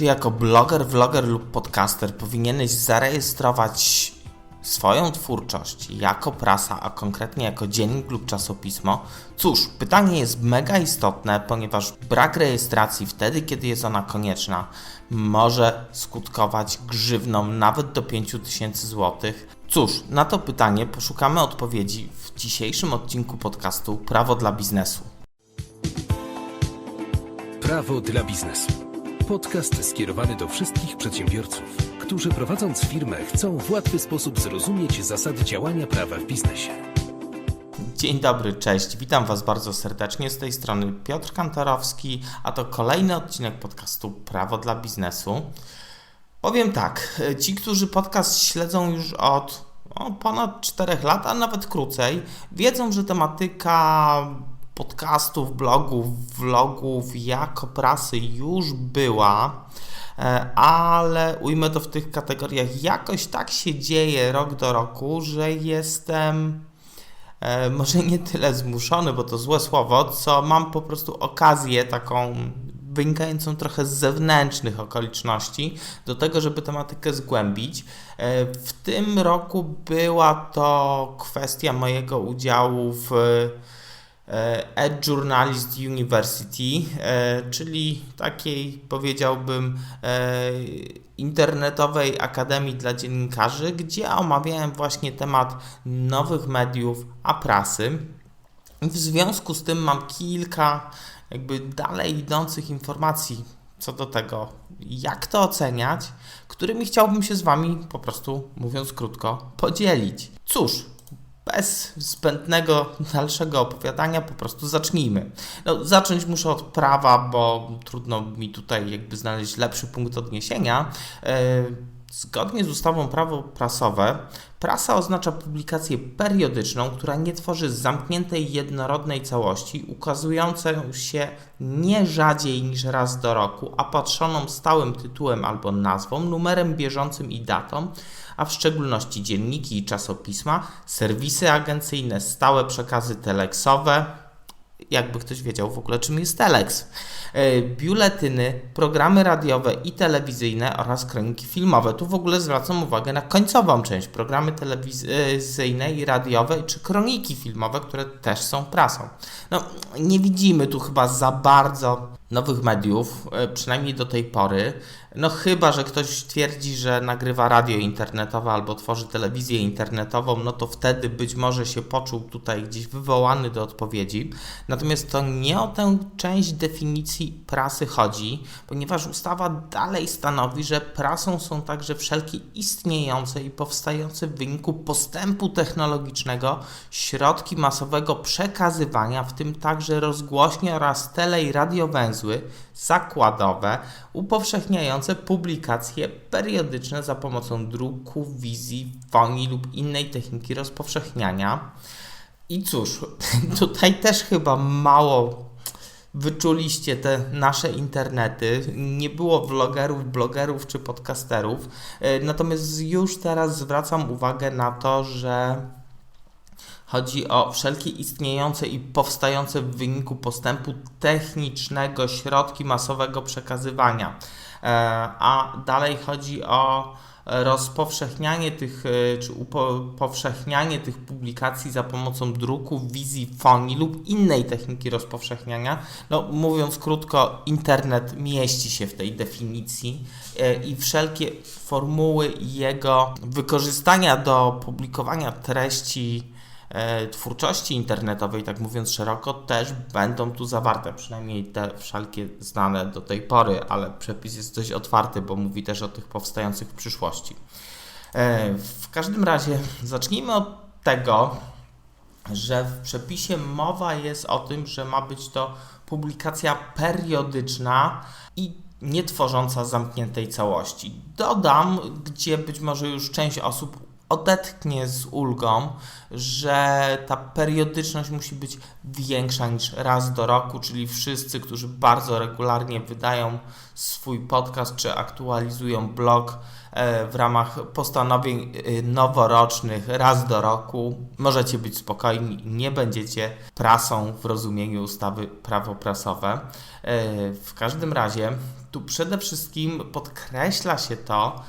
Czy jako bloger, vloger lub podcaster powinieneś zarejestrować swoją twórczość jako prasa, a konkretnie jako dziennik lub czasopismo? Cóż, pytanie jest mega istotne, ponieważ brak rejestracji wtedy, kiedy jest ona konieczna, może skutkować grzywną nawet do 5000 zł. Cóż, na to pytanie poszukamy odpowiedzi w dzisiejszym odcinku podcastu Prawo dla biznesu. Prawo dla biznesu. Podcast skierowany do wszystkich przedsiębiorców, którzy prowadząc firmę chcą w łatwy sposób zrozumieć zasady działania prawa w biznesie. Dzień dobry, cześć. Witam Was bardzo serdecznie. Z tej strony Piotr Kantorowski, a to kolejny odcinek podcastu Prawo dla biznesu. Powiem tak, ci, którzy podcast śledzą już od o, ponad 4 lat, a nawet krócej, wiedzą, że tematyka podcastów, blogów, vlogów jako prasy już była, e, ale ujmę to w tych kategoriach. Jakoś tak się dzieje rok do roku, że jestem e, może nie tyle zmuszony, bo to złe słowo, co mam po prostu okazję taką wynikającą trochę z zewnętrznych okoliczności do tego, żeby tematykę zgłębić. E, w tym roku była to kwestia mojego udziału w Ed Journalist University, e, czyli takiej powiedziałbym e, internetowej akademii dla dziennikarzy, gdzie omawiałem właśnie temat nowych mediów, a prasy. W związku z tym mam kilka jakby dalej idących informacji co do tego, jak to oceniać, którymi chciałbym się z Wami po prostu, mówiąc krótko, podzielić. Cóż, bez zbędnego dalszego opowiadania po prostu zacznijmy. No, zacząć muszę od prawa, bo trudno mi tutaj jakby znaleźć lepszy punkt odniesienia. E, zgodnie z ustawą prawo prasowe, prasa oznacza publikację periodyczną, która nie tworzy zamkniętej, jednorodnej całości, ukazującą się nie rzadziej niż raz do roku, a patrzoną stałym tytułem albo nazwą, numerem bieżącym i datą, a w szczególności dzienniki i czasopisma, serwisy agencyjne, stałe przekazy teleksowe, jakby ktoś wiedział w ogóle czym jest telex, e, biuletyny, programy radiowe i telewizyjne oraz kroniki filmowe. Tu w ogóle zwracam uwagę na końcową część, programy telewizyjne i radiowe czy kroniki filmowe, które też są prasą. No, nie widzimy tu chyba za bardzo nowych mediów, e, przynajmniej do tej pory. No chyba, że ktoś twierdzi, że nagrywa radio internetowe albo tworzy telewizję internetową, no to wtedy być może się poczuł tutaj gdzieś wywołany do odpowiedzi. Natomiast to nie o tę część definicji prasy chodzi, ponieważ ustawa dalej stanowi, że prasą są także wszelkie istniejące i powstające w wyniku postępu technologicznego środki masowego przekazywania, w tym także rozgłośnie oraz tele i radiowęzły zakładowe upowszechniające publikacje periodyczne za pomocą druku, wizji, fonii lub innej techniki rozpowszechniania. I cóż, tutaj też chyba mało wyczuliście te nasze internety. Nie było vlogerów, blogerów czy podcasterów. E, natomiast już teraz zwracam uwagę na to, że Chodzi o wszelkie istniejące i powstające w wyniku postępu technicznego środki masowego przekazywania. E, a dalej chodzi o rozpowszechnianie tych, e, czy upowszechnianie tych publikacji za pomocą druku, wizji, fonii lub innej techniki rozpowszechniania. No, mówiąc krótko, internet mieści się w tej definicji e, i wszelkie formuły jego wykorzystania do publikowania treści twórczości internetowej, tak mówiąc szeroko, też będą tu zawarte, przynajmniej te wszelkie znane do tej pory, ale przepis jest dość otwarty, bo mówi też o tych powstających w przyszłości. E, w każdym razie zacznijmy od tego, że w przepisie mowa jest o tym, że ma być to publikacja periodyczna i nie tworząca zamkniętej całości. Dodam, gdzie być może już część osób odetchnie z ulgą, że ta periodyczność musi być większa niż raz do roku, czyli wszyscy, którzy bardzo regularnie wydają swój podcast czy aktualizują blog e, w ramach postanowień e, noworocznych raz do roku, możecie być spokojni, nie będziecie prasą w rozumieniu ustawy prawo prasowe. E, w każdym razie tu przede wszystkim podkreśla się to,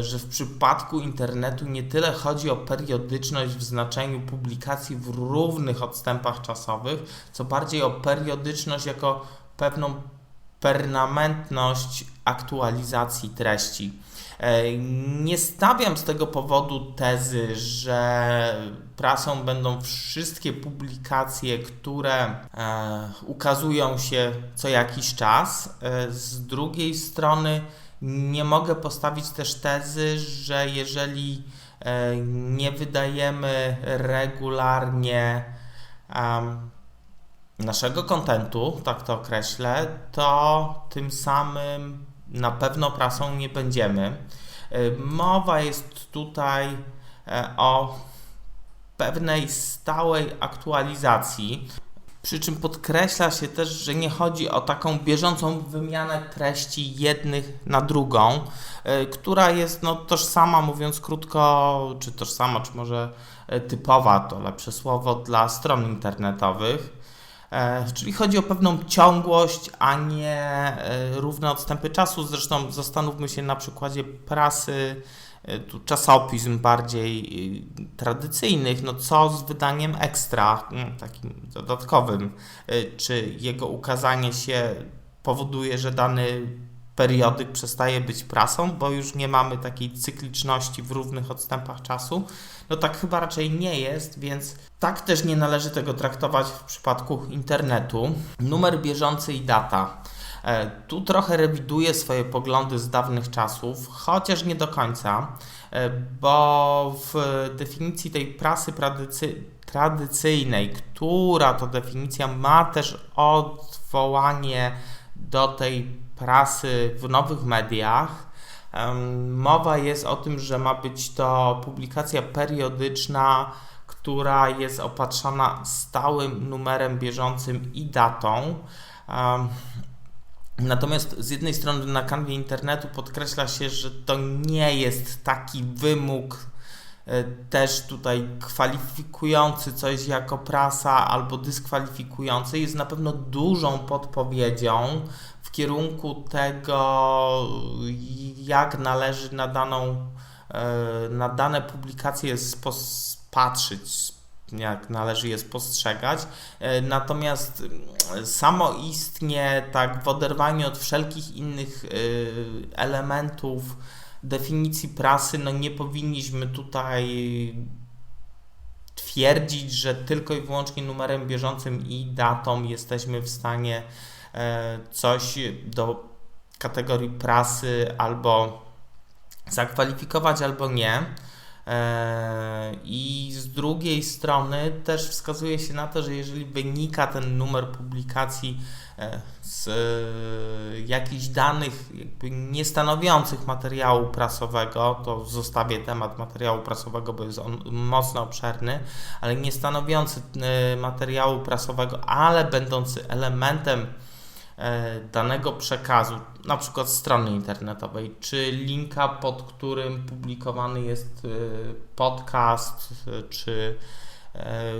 że w przypadku internetu nie tyle chodzi o periodyczność w znaczeniu publikacji w równych odstępach czasowych, co bardziej o periodyczność jako pewną permanentność aktualizacji treści. E, Nie stawiam z tego powodu tezy, że prasą będą wszystkie publikacje, które e, ukazują się co jakiś czas. E, Z drugiej strony nie mogę postawić też tezy, że jeżeli e, nie wydajemy regularnie naszego kontentu, tak to określę, to tym samym na pewno prasą nie będziemy. Y, Mowa jest tutaj e, o pewnej stałej aktualizacji. Przy czym podkreśla się też, że nie chodzi o taką bieżącą wymianę treści jednych na drugą, y, która jest no, tożsama, mówiąc krótko, czy tożsama, czy może y, typowa, to lepsze słowo, dla stron internetowych. E, Czyli chodzi o pewną ciągłość, a nie e, równe odstępy czasu. Zresztą zastanówmy się na przykładzie prasy, e, czasopism bardziej e, tradycyjnych. No co z wydaniem ekstra, mm, takim dodatkowym? E, Czy jego ukazanie się powoduje, że dany periodyk przestaje być prasą, bo już nie mamy takiej cykliczności w równych odstępach czasu? No tak chyba raczej nie jest, więc tak też nie należy tego traktować w przypadku internetu. Numer bieżący i data. E, Tu trochę rewiduję swoje poglądy z dawnych czasów, chociaż nie do końca, e, bo w definicji tej prasy tradycy- tradycyjnej, która to definicja ma też odwołanie do tej prasy w nowych mediach, Mowa jest o tym, że ma być to publikacja periodyczna, która jest opatrzona stałym numerem bieżącym i datą. Natomiast z jednej strony na kanwie internetu podkreśla się, że to nie jest taki wymóg e, też tutaj kwalifikujący coś jako prasa albo dyskwalifikujący, jest na pewno dużą podpowiedzią w kierunku tego, jak należy na daną, e, na dane publikacje patrzeć, jak należy je spostrzegać. E, Natomiast mm, samoistnie, tak w oderwaniu od wszelkich innych e, elementów definicji prasy, no nie powinniśmy tutaj twierdzić, że tylko i wyłącznie numerem bieżącym i datą jesteśmy w stanie e, coś do kategorii prasy albo zakwalifikować, albo nie. E, I z drugiej strony też wskazuje się na to, że jeżeli wynika ten numer publikacji e, z e, jakichś danych jakby nie stanowiących materiału prasowego, to zostawię temat materiału prasowego, bo jest on mocno obszerny, ale nie stanowiący materiału prasowego, ale będący elementem danego przekazu, na przykład strony internetowej, czy linka, pod którym publikowany jest e, podcast, e, czy e,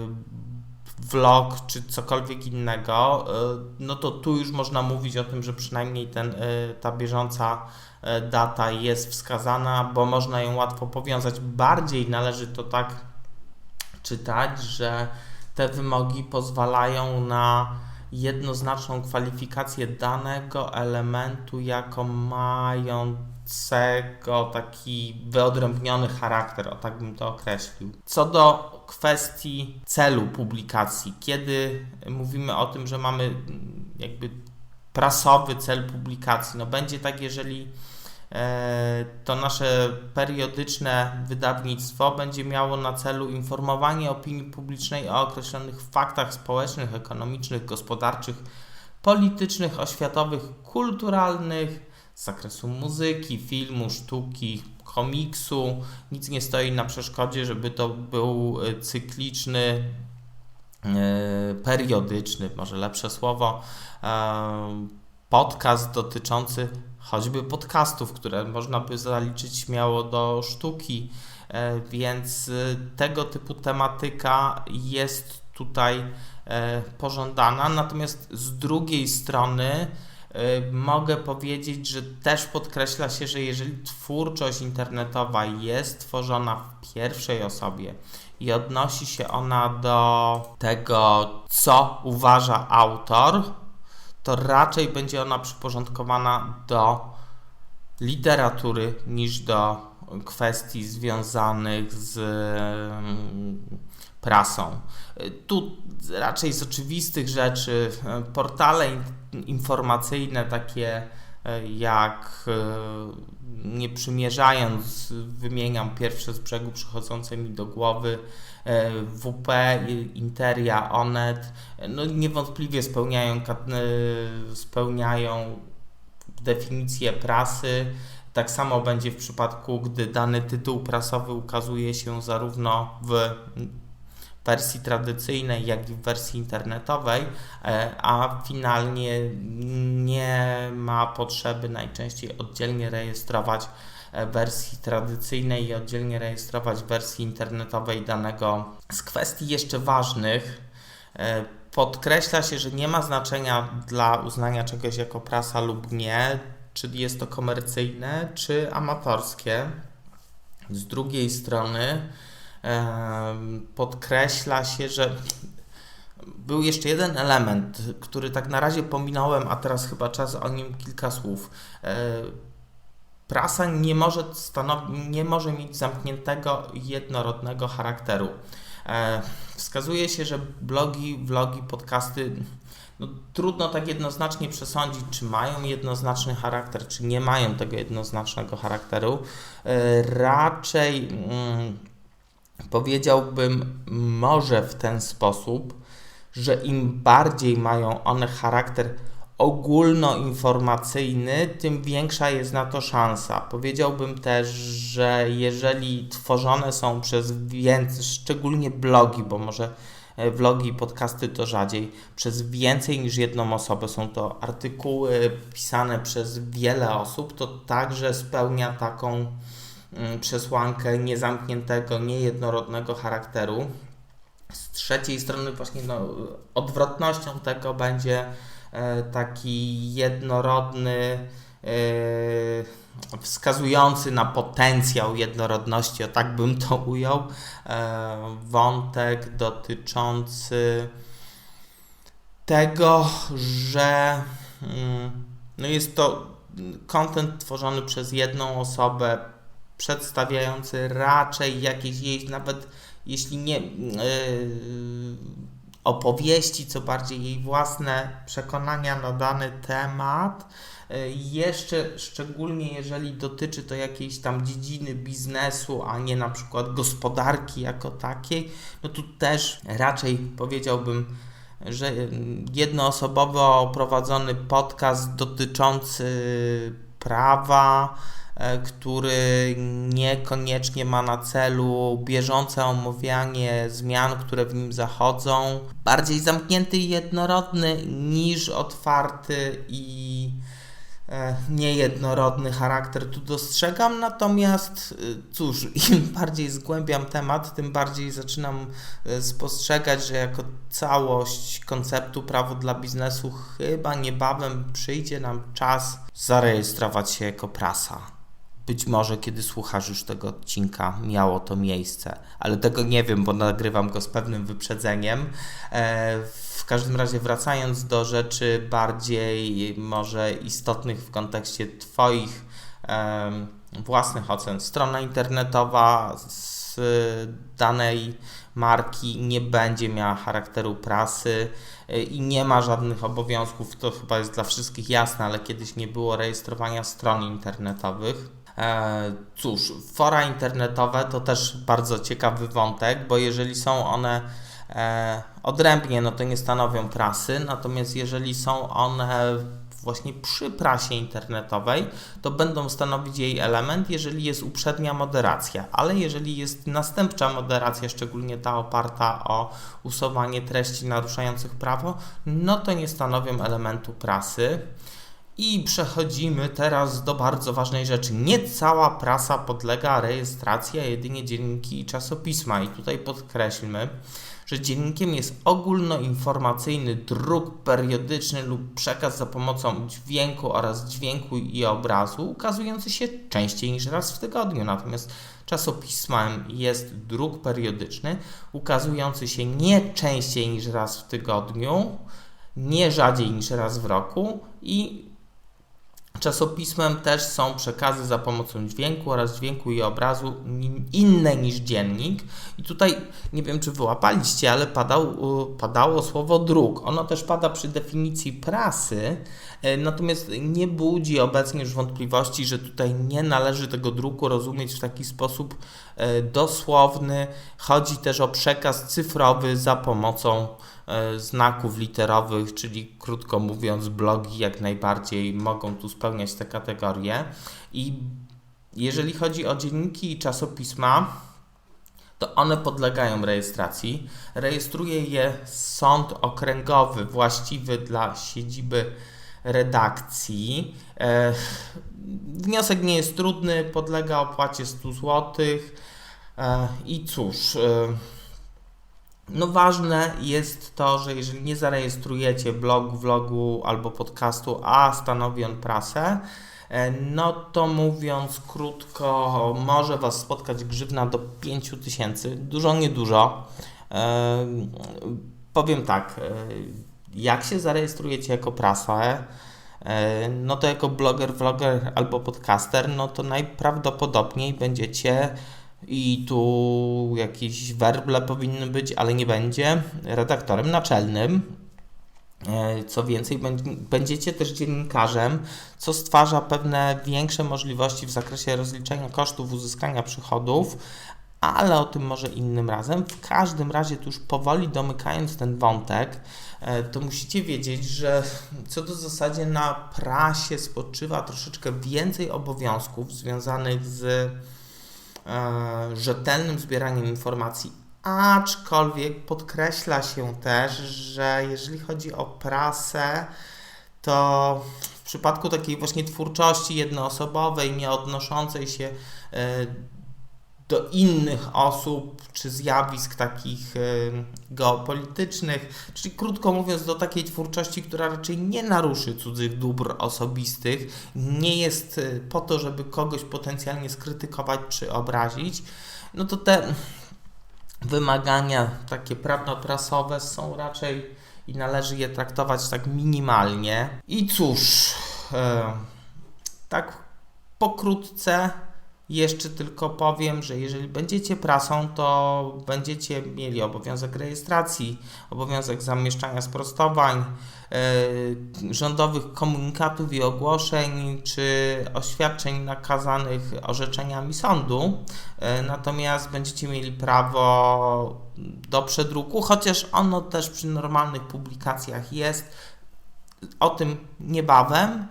vlog, czy cokolwiek innego, e, no to tu już można mówić o tym, że przynajmniej ten, e, ta bieżąca e, data jest wskazana, bo można ją łatwo powiązać. Bardziej należy to tak czytać, że te wymogi pozwalają na jednoznaczną kwalifikację danego elementu jako mającego taki wyodrębniony charakter, o tak bym to określił. Co do kwestii celu publikacji, kiedy mówimy o tym, że mamy mm, jakby prasowy cel publikacji, no będzie tak, jeżeli to nasze periodyczne wydawnictwo będzie miało na celu informowanie opinii publicznej o określonych faktach społecznych, ekonomicznych, gospodarczych, politycznych, oświatowych, kulturalnych, z zakresu muzyki, filmu, sztuki, komiksu. Nic nie stoi na przeszkodzie, żeby to był e, cykliczny, e, periodyczny, może lepsze słowo, e, podcast dotyczący choćby podcastów, które można by zaliczyć śmiało do sztuki, e, więc e, tego typu tematyka jest tutaj e, pożądana. Natomiast z drugiej strony mogę powiedzieć, że też podkreśla się, że jeżeli twórczość internetowa jest tworzona w pierwszej osobie i odnosi się ona do tego, co uważa autor, to raczej będzie ona przyporządkowana do literatury niż do kwestii związanych z mm, prasą. Tu raczej z oczywistych rzeczy portale informacyjne takie e, jak e, nie przymierzając wymieniam pierwsze z brzegu przychodzące mi do głowy e, WP, Interia, Onet, no niewątpliwie spełniają, spełniają definicję prasy. Tak samo będzie w przypadku, gdy dany tytuł prasowy ukazuje się zarówno w wersji tradycyjnej, jak i w wersji internetowej, e, a finalnie nie ma potrzeby najczęściej oddzielnie rejestrować e, wersji tradycyjnej i oddzielnie rejestrować wersji internetowej danego. Z kwestii jeszcze ważnych e, podkreśla się, że nie ma znaczenia dla uznania czegoś jako prasa lub nie, czy jest to komercyjne, czy amatorskie. Z drugiej strony, podkreśla się, że był jeszcze jeden element, który tak na razie pominąłem, a teraz chyba czas o nim kilka słów. Prasa nie może, nie może mieć zamkniętego, jednorodnego charakteru. E, wskazuje się, że blogi, vlogi, podcasty no, trudno tak jednoznacznie przesądzić, czy mają jednoznaczny charakter, czy nie mają tego jednoznacznego charakteru. E, raczej mm, powiedziałbym może w ten sposób, że im bardziej mają one charakter ogólnoinformacyjny, tym większa jest na to szansa. Powiedziałbym też, że jeżeli tworzone są przez więcej, szczególnie blogi, bo może e, vlogi i podcasty to rzadziej, przez więcej niż jedną osobę, są to artykuły pisane przez wiele osób, to także spełnia taką Mm, przesłankę niezamkniętego, niejednorodnego charakteru. Z trzeciej strony właśnie no, odwrotnością tego będzie taki jednorodny, e, wskazujący na potencjał jednorodności, o tak bym to ujął, e, wątek dotyczący tego, że mm, no jest to kontent tworzony przez jedną osobę, przedstawiający raczej jakieś jej, nawet jeśli nie opowieści, co bardziej jej własne przekonania na dany temat. Yy, jeszcze szczególnie jeżeli dotyczy to jakiejś tam dziedziny biznesu, a nie na przykład gospodarki jako takiej, no tu też raczej powiedziałbym, że jednoosobowo prowadzony podcast dotyczący prawa, który niekoniecznie ma na celu bieżące omawianie zmian, które w nim zachodzą. Bardziej zamknięty i jednorodny niż otwarty i e, niejednorodny charakter tu dostrzegam, natomiast e, cóż, im bardziej zgłębiam temat, tym bardziej zaczynam spostrzegać, że jako całość konceptu prawo dla biznesu chyba niebawem przyjdzie nam czas zarejestrować się jako prasa. Być może kiedy słuchasz już tego odcinka, miało to miejsce, ale tego nie wiem, bo nagrywam go z pewnym wyprzedzeniem. E, w każdym razie, wracając do rzeczy bardziej może istotnych w kontekście Twoich własnych ocen, strona internetowa z danej marki nie będzie miała charakteru prasy e, i nie ma żadnych obowiązków, to chyba jest dla wszystkich jasne, ale kiedyś nie było rejestrowania stron internetowych. E, cóż, fora internetowe to też bardzo ciekawy wątek, bo jeżeli są one e, odrębnie, no to nie stanowią prasy, natomiast jeżeli są one właśnie przy prasie internetowej, to będą stanowić jej element, jeżeli jest uprzednia moderacja, ale jeżeli jest następcza moderacja, szczególnie ta oparta o usuwanie treści naruszających prawo, no to nie stanowią elementu prasy. I przechodzimy teraz do bardzo ważnej rzeczy. Nie cała prasa podlega rejestracji, a jedynie dzienniki i czasopisma. I tutaj podkreślmy, że dziennikiem jest ogólnoinformacyjny druk periodyczny lub przekaz za pomocą dźwięku oraz dźwięku i obrazu, ukazujący się częściej niż raz w tygodniu. Natomiast czasopismem jest druk periodyczny, ukazujący się nie częściej niż raz w tygodniu, nie rzadziej niż raz w roku i Czasopismem też są przekazy za pomocą dźwięku oraz dźwięku i obrazu inne niż dziennik. I tutaj nie wiem, czy wyłapaliście, ale padał, padało słowo druk. Ono też pada przy definicji prasy, e, natomiast nie budzi obecnie już wątpliwości, że tutaj nie należy tego druku rozumieć w taki sposób e, dosłowny. Chodzi też o przekaz cyfrowy za pomocą znaków literowych, czyli krótko mówiąc, blogi jak najbardziej mogą tu spełniać te kategorie. I jeżeli chodzi o dzienniki i czasopisma, to one podlegają rejestracji. Rejestruje je sąd okręgowy właściwy dla siedziby redakcji. E, wniosek nie jest trudny, podlega opłacie 100 zł. E, I cóż. No ważne jest to, że jeżeli nie zarejestrujecie blogu, vlogu albo podcastu, a stanowi on prasę, e, no to mówiąc krótko, może Was spotkać grzywna do 5000, dużo, niedużo. E, powiem tak, e, jak się zarejestrujecie jako prasę, no to jako bloger, vloger albo podcaster, no to najprawdopodobniej będziecie i tu jakieś werble powinny być, ale nie będzie, redaktorem naczelnym. E, co więcej, będziecie też dziennikarzem, co stwarza pewne większe możliwości w zakresie rozliczenia kosztów uzyskania przychodów, ale o tym może innym razem. W każdym razie, tu już powoli domykając ten wątek, e, to musicie wiedzieć, że co do zasadzie na prasie spoczywa troszeczkę więcej obowiązków związanych z rzetelnym zbieraniem informacji, aczkolwiek podkreśla się też, że jeżeli chodzi o prasę, to w przypadku takiej właśnie twórczości jednoosobowej, nie odnoszącej się e, do innych osób czy zjawisk takich geopolitycznych, czyli krótko mówiąc, do takiej twórczości, która raczej nie naruszy cudzych dóbr osobistych, nie jest y, po to, żeby kogoś potencjalnie skrytykować czy obrazić, no to te wymagania takie prawno-prasowe są raczej i należy je traktować tak minimalnie. I cóż, y, tak pokrótce jeszcze tylko powiem, że jeżeli będziecie prasą, to będziecie mieli obowiązek rejestracji, obowiązek zamieszczania sprostowań, yy, rządowych komunikatów i ogłoszeń czy oświadczeń nakazanych orzeczeniami sądu. Yy, natomiast będziecie mieli prawo do przedruku, chociaż ono też przy normalnych publikacjach jest. O tym niebawem.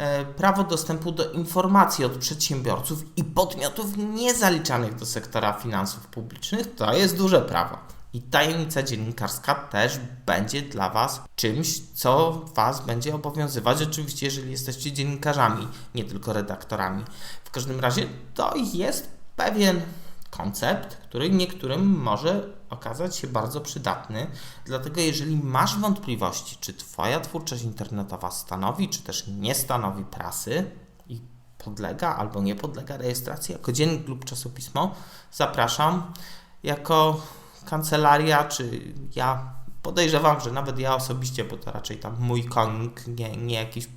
E, prawo dostępu do informacji od przedsiębiorców i podmiotów niezaliczanych do sektora finansów publicznych to jest duże prawo. I tajemnica dziennikarska też będzie dla Was czymś, co Was będzie obowiązywać, oczywiście, jeżeli jesteście dziennikarzami, nie tylko redaktorami. W każdym razie to jest pewien koncept, który niektórym może okazać się bardzo przydatny. Dlatego, jeżeli masz wątpliwości, czy Twoja twórczość internetowa stanowi, czy też nie stanowi prasy i podlega albo nie podlega rejestracji jako dziennik lub czasopismo, zapraszam jako kancelaria, czy ja podejrzewam, że nawet ja osobiście, bo to raczej tam mój konik, nie, nie jakieś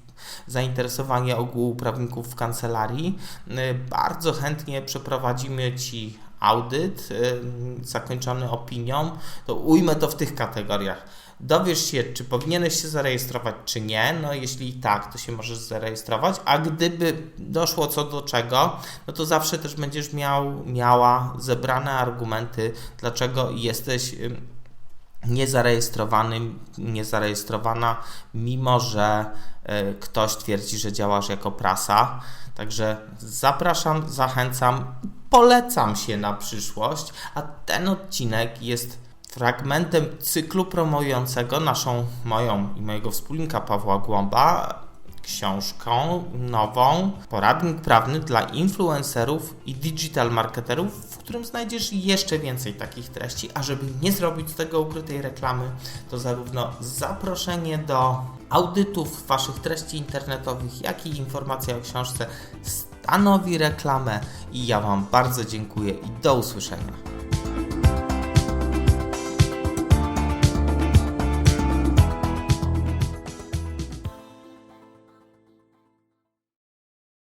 zainteresowanie ogółu prawników w kancelarii, y, bardzo chętnie przeprowadzimy Ci audyt y, zakończony opinią, to ujmę to w tych kategoriach. Dowiesz się, czy powinieneś się zarejestrować, czy nie. No, jeśli tak, to się możesz zarejestrować, a gdyby doszło co do czego, no to zawsze też będziesz miał, miała zebrane argumenty, dlaczego jesteś niezarejestrowany, niezarejestrowana, mimo że y, ktoś twierdzi, że działasz jako prasa. Także zapraszam, zachęcam, polecam się na przyszłość, a ten odcinek jest fragmentem cyklu promującego naszą, moją i mojego wspólnika Pawła Głąba książką nową Poradnik prawny dla influencerów i digital marketerów, w którym znajdziesz jeszcze więcej takich treści, a żeby nie zrobić z tego ukrytej reklamy, to zarówno zaproszenie do audytów Waszych treści internetowych, jak i informacja o książce stanowi reklamę i ja Wam bardzo dziękuję i do usłyszenia.